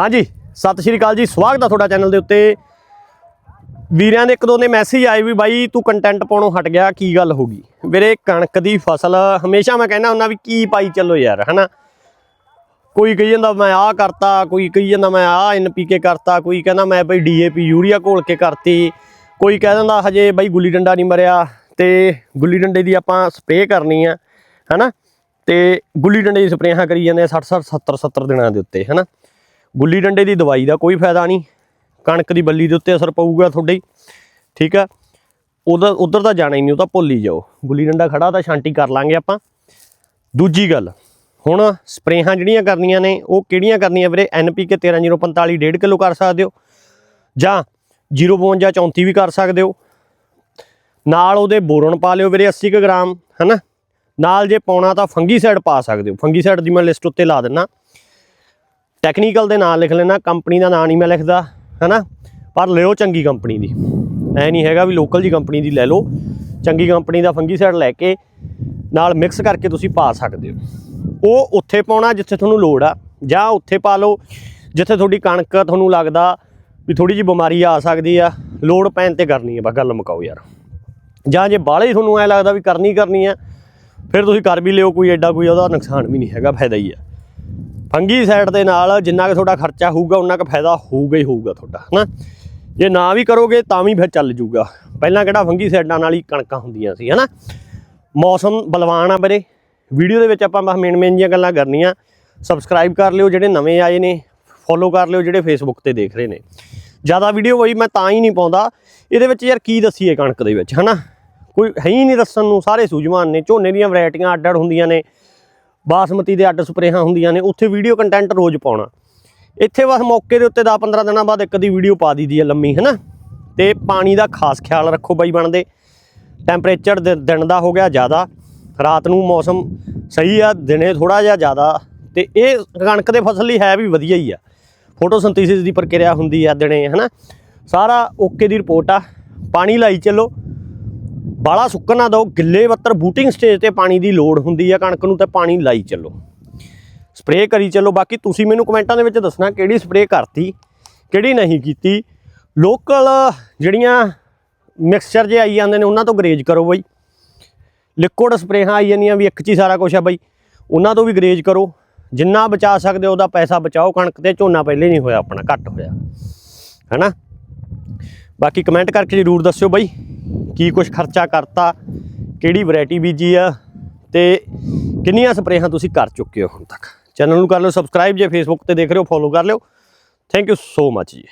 ਹਾਂਜੀ, ਸਤਿ ਸ਼੍ਰੀ ਅਕਾਲ ਜੀ, ਸਵਾਗਤ ਆ ਤੁਹਾਡਾ ਚੈਨਲ ਦੇ ਉੱਤੇ। ਵੀਰਿਆਂ ਦੇ ਇੱਕ ਦੋ ਨੇ ਮੈਸੇਜ ਆਏ ਵੀ ਬਾਈ, ਤੂੰ ਕੰਟੈਂਟ ਪਾਉਣੋਂ ਹਟ ਗਿਆ, ਕੀ ਗੱਲ ਹੋ ਗਈ? ਵੀਰੇ, ਕਣਕ ਦੀ ਫਸਲ, ਹਮੇਸ਼ਾ ਮੈਂ ਕਹਿੰਦਾ ਹੁੰਦਾ ਵੀ ਕੀ ਪਾਈ ਚੱਲੋ ਯਾਰ, ਹਨਾ? ਕੋਈ ਕਹੀ ਜਾਂਦਾ ਮੈਂ ਆਹ ਕਰਤਾ, ਕੋਈ ਕਹੀ ਜਾਂਦਾ ਮੈਂ ਆਹ ਐਨਪੀਕੇ ਕਰਤਾ, ਕੋਈ ਕਹਿੰਦਾ ਮੈਂ ਬਈ ਡੀਏਪੀ ਯੂਰੀਆ ਘੋਲ ਕੇ ਕਰਤੀ, ਕੋਈ ਕਹਿ ਦਿੰਦਾ ਹਜੇ ਬਾਈ ਗੁੱਲੀ ਡੰਡਾ ਨਹੀਂ ਮਰਿਆ, ਤੇ ਗੁੱਲੀ ਡੰਡੇ ਦੀ ਆਪਾਂ ਸਪਰੇਅ ਕਰਨੀ ਆ, ਹਨਾ? ਤੇ ਗੁੱਲੀ ਡੰਡੇ ਦੀ ਸਪਰੇਹਾਂ ਕਰੀ ਜਾਂਦੇ ਆ 60 60 70 70 ਦਿਨਾਂ ਦੇ ਉੱਤੇ, ਹਨਾ? ਗੁੱਲੀ ਡੰਡੇ ਦੀ ਦਵਾਈ ਦਾ ਕੋਈ ਫਾਇਦਾ ਨਹੀਂ। ਕਣਕ ਦੀ ਬੱਲੀ ਦੇ ਉੱਤੇ ਅਸਰ ਪਊਗਾ ਤੁਹਾਡੇ। ਠੀਕ ਆ? ਉਧਰ ਉਧਰ ਤਾਂ ਜਾਣਾ ਹੀ ਨਹੀਂ, ਉਹ ਤਾਂ ਭੁੱਲ ਹੀ ਜਾਓ। ਗੁੱਲੀ ਡੰਡਾ ਖੜਾ ਤਾਂ ਛਾਂਟੀ ਕਰ ਲਾਂਗੇ ਆਪਾਂ। ਦੂਜੀ ਗੱਲ, ਹੁਣ ਸਪਰੇਹਾਂ ਜਿਹੜੀਆਂ ਕਰਨੀਆਂ ਨੇ, ਉਹ ਕਿਹੜੀਆਂ ਕਰਨੀਆਂ ਵੀਰੇ? ਐਨਪੀਕੇ 13045 1.5 ਕਿਲੋ ਕਰ ਸਕਦੇ ਹੋ। ਜਾਂ 052 34 ਵੀ ਕਰ ਸਕਦੇ ਹੋ। ਨਾਲ ਉਹਦੇ ਬੋਰਨ ਪਾ ਲਿਓ ਵੀਰੇ 80 ਕੁ ਗ੍ਰਾਮ, ਹਨਾ? ਨਾਲ ਜੇ ਪਾਉਣਾ ਤਾਂ ਫੰਗੀਸਾਈਡ ਪਾ ਸਕਦੇ ਹੋ। ਫੰਗੀਸਾਈਡ ਦੀ ਮੈਂ ਲਿਸਟ ਉੱਤੇ ਲਾ ਦਿੰਨਾ। ਟੈਕਨੀਕਲ ਦੇ ਨਾਂ ਲਿਖ ਲੈਣਾ ਕੰਪਨੀ ਦਾ ਨਾਂ ਨਹੀਂ ਮੈਂ ਲਿਖਦਾ, ਹਨਾ? ਪਰ ਲਿਓ ਚੰਗੀ ਕੰਪਨੀ ਦੀ। ਐ ਨਹੀਂ ਹੈਗਾ ਵੀ ਲੋਕਲ ਜੀ ਕੰਪਨੀ ਦੀ ਲੈ ਲਓ, ਚੰਗੀ ਕੰਪਨੀ ਦਾ ਫੰਗੀਸਾਈਡ ਲੈ ਕੇ ਨਾਲ ਮਿਕਸ ਕਰਕੇ ਤੁਸੀਂ ਪਾ ਸਕਦੇ ਹੋ। ਉਹ ਉੱਥੇ ਪਾਉਣਾ ਜਿੱਥੇ ਤੁਹਾਨੂੰ ਲੋੜ ਆ, ਜਾਂ ਉੱਥੇ ਪਾ ਲਓ, ਜਿੱਥੇ ਤੁਹਾਡੀ ਕਣਕ ਤੁਹਾਨੂੰ ਲੱਗਦਾ ਵੀ ਥੋੜੀ ਜਿਹੀ ਬਿਮਾਰੀ ਆ ਸਕਦੀ ਆ, ਲੋੜ ਪੈਣ ਤੇ ਕਰਨੀ ਆ, ਬਸ ਗੱਲ ਮੁਕਾਓ ਯਾਰ। ਜਾਂ ਜੇ ਬਾਹਲੇ ਤੁਹਾਨੂੰ ਐ ਲੱਗਦਾ ਵੀ ਕਰਨੀ ਕਰਨੀ ਆ, ਫਿਰ ਤੁਸੀਂ ਕਰ ਵੀ ਲਿਓ, ਕੋਈ ਐਡਾ ਕੋਈ ਉਹਦਾ ਨੁਕਸਾਨ ਵੀ ਨਹੀਂ ਹੈਗਾ, ਫਾਇਦਾ ਹੀ ਆ। ਫੰਗੀ ਸਾਈਡ ਦੇ ਨਾਲ ਜਿੰਨਾ ਕਿ ਤੁਹਾਡਾ ਖਰਚਾ ਹੋਊਗਾ, ਉਨਾ ਕੁ ਫਾਇਦਾ ਹੋਊਗਾ ਹੀ ਹੋਊਗਾ ਤੁਹਾਡਾ, ਹਨਾ? ਜੇ ਨਾ ਵੀ ਕਰੋਗੇ ਤਾਂ ਵੀ ਫਿਰ ਚੱਲ ਜੂਗਾ। ਪਹਿਲਾਂ ਕਿਹੜਾ ਫੰਗੀ ਸਾਈਡਾਂ ਨਾਲ ਹੀ ਕਣਕਾਂ ਹੁੰਦੀਆਂ ਸੀ, ਹਨਾ? ਮੌਸਮ ਬਲਵਾਨ ਆ ਬਰੇ ਵੀਡੀਓ ਦੇ ਵਿੱਚ ਆਪਾਂ ਬਸ ਮੇਨ ਮੇਨ ਜੀਆਂ ਗੱਲਾਂ ਕਰਨੀਆਂ। ਸਬਸਕ੍ਰਾਈਬ ਕਰ ਲਿਓ ਜਿਹੜੇ ਨਵੇਂ ਆਏ ਨੇ ਫੋਲੋ ਕਰ ਲਿਓ ਜਿਹੜੇ ਫੇਸਬੁੱਕ ਤੇ ਦੇਖ ਰਹੇ ਨੇ। ਜ਼ਿਆਦਾ ਵੀਡੀਓ ਬਈ ਮੈਂ ਤਾਂ ਹੀ ਨਹੀਂ ਪਾਉਂਦਾ। ਇਹਦੇ ਵਿੱਚ ਯਾਰ ਕੀ ਦੱਸੀਏ ਕਣਕ ਦੇ ਵਿੱਚ, ਹਨਾ? ਕੋਈ ਹੈ ਹੀ ਨਹੀਂ ਦੱਸਣ ਨੂੰ। ਸਾਰੇ ਸੂਝਵਾਨ ਨੇ, ਝੋਨੇ ਦੀਆਂ ਵੈਰਾਈਟੀਆਂ ਅੱਡ ਅੱਡ ਹੁੰਦੀਆਂ ਨੇ। ਬਾਸਮਤੀ ਦੇ ਅੱਡ ਸਪਰੇਹਾਂ ਹੁੰਦੀਆਂ ਨੇ, ਉੱਥੇ ਵੀਡੀਓ ਕੰਟੈਂਟ ਰੋਜ਼ ਪਾਉਣਾ। ਇੱਥੇ ਬਸ ਮੌਕੇ ਦੇ ਉੱਤੇ 10-15 ਦਿਨਾਂ ਬਾਅਦ ਇੱਕ ਦੀ ਵੀਡੀਓ ਪਾ ਦਈਦੀ ਹੈ ਲੰਮੀ, ਹੈਨਾ? ਤੇ ਪਾਣੀ ਦਾ ਖਾਸ ਖਿਆਲ ਰੱਖੋ ਬਾਈ ਬਣਦੇ। ਟੈਂਪਰੇਚਰ ਦਿਨ ਦਾ ਹੋ ਗਿਆ ਜ਼ਿਆਦਾ, ਰਾਤ ਨੂੰ ਮੌਸਮ ਸਹੀ ਆ, ਦਿਨੇ ਥੋੜਾ ਜਿਹਾ ਜ਼ਿਆਦਾ। ਤੇ ਇਹ ਕਣਕ ਦੇ ਫਸਲ ਲਈ ਹੈ ਵੀ ਵਧੀਆ ਹੀ ਆ। ਫੋਟੋਸਿੰਥੇਸਿਸ ਦੀ ਪ੍ਰਕਿਰਿਆ ਹੁੰਦੀ ਆ ਦਿਨੇ, ਹੈਨਾ? ਸਾਰਾ ਓਕੇ ਦੀ ਰਿਪੋਰਟ ਆ। ਪਾਣੀ ਲਾਈ ਚੱਲੋ। ਬਾਲਾ ਸੁੱਕਣ ਨਾ ਦਿਓ, ਗਿੱਲੇ ਬੱਤਰ ਬੂਟਿੰਗ ਸਟੇਜ ਤੇ ਪਾਣੀ ਦੀ ਲੋੜ ਹੁੰਦੀ ਆ, ਕਣਕ ਨੂੰ ਤੇ ਪਾਣੀ ਲਾਈ ਚੱਲੋ। ਸਪਰੇਅ ਕਰੀ ਚੱਲੋ। ਬਾਕੀ ਤੁਸੀਂ ਮੈਨੂੰ ਕਮੈਂਟਾਂ ਦੇ ਵਿੱਚ ਦੱਸਣਾ ਕਿਹੜੀ ਸਪਰੇਅ ਕਰਤੀ, ਕਿਹੜੀ ਨਹੀਂ ਕੀਤੀ। ਲੋਕਲ ਜਿਹੜੀਆਂ ਮਿਕਸਚਰ ਜੇ ਆਈ ਜਾਂਦੇ ਨੇ, ਉਹਨਾਂ ਤੋਂ ਗਰੇਜ ਕਰੋ ਬਈ। ਲਿਕੁਇਡ ਸਪਰੇਹਾਂ ਆਈ ਜਾਂਦੀਆਂ ਵੀ ਇੱਕ 'ਚ ਹੀ ਸਾਰਾ ਕੁਝ ਆ ਬਈ। ਉਹਨਾਂ ਤੋਂ ਵੀ ਗਰੇਜ ਕਰੋ। ਜਿੰਨਾ ਬਚਾ ਸਕਦੇ ਹੋ, ਉਹਦਾ ਪੈਸਾ ਬਚਾਓ। ਕਣਕ ਤੇ ਝੋਨਾ ਪਹਿਲੇ ਨਹੀਂ ਹੋਇਆ ਆਪਣਾ, ਘੱਟ ਹੋਇਆ। ਹੈਨਾ? ਬਾਕੀ ਕਮੈਂਟ ਕਰਕੇ ਜ਼ਰੂਰ ਦੱਸਿਓ ਬਈ। ਕੀ ਕੁਝ ਖਰਚਾ ਕਰਤਾ, ਕਿਹੜੀ ਵੈਰਾਈਟੀ ਬੀਜੀ ਆ, ਤੇ ਕਿੰਨੀਆਂ ਸਪਰੇਹਾਂ ਤੁਸੀਂ ਕਰ ਚੁੱਕੇ ਹੋ ਹੁਣ ਤੱਕ। ਚੈਨਲ ਨੂੰ ਕਰ ਲਿਓ ਸਬਸਕ੍ਰਾਈਬ ਜੇ ਫੇਸਬੁੱਕ ਤੇ ਦੇਖ ਰਹੇ ਹੋ ਫੋਲੋ ਕਰ ਲਿਓ। ਥੈਂਕ ਯੂ ਸੋ ਮੱਚ ਜੀ।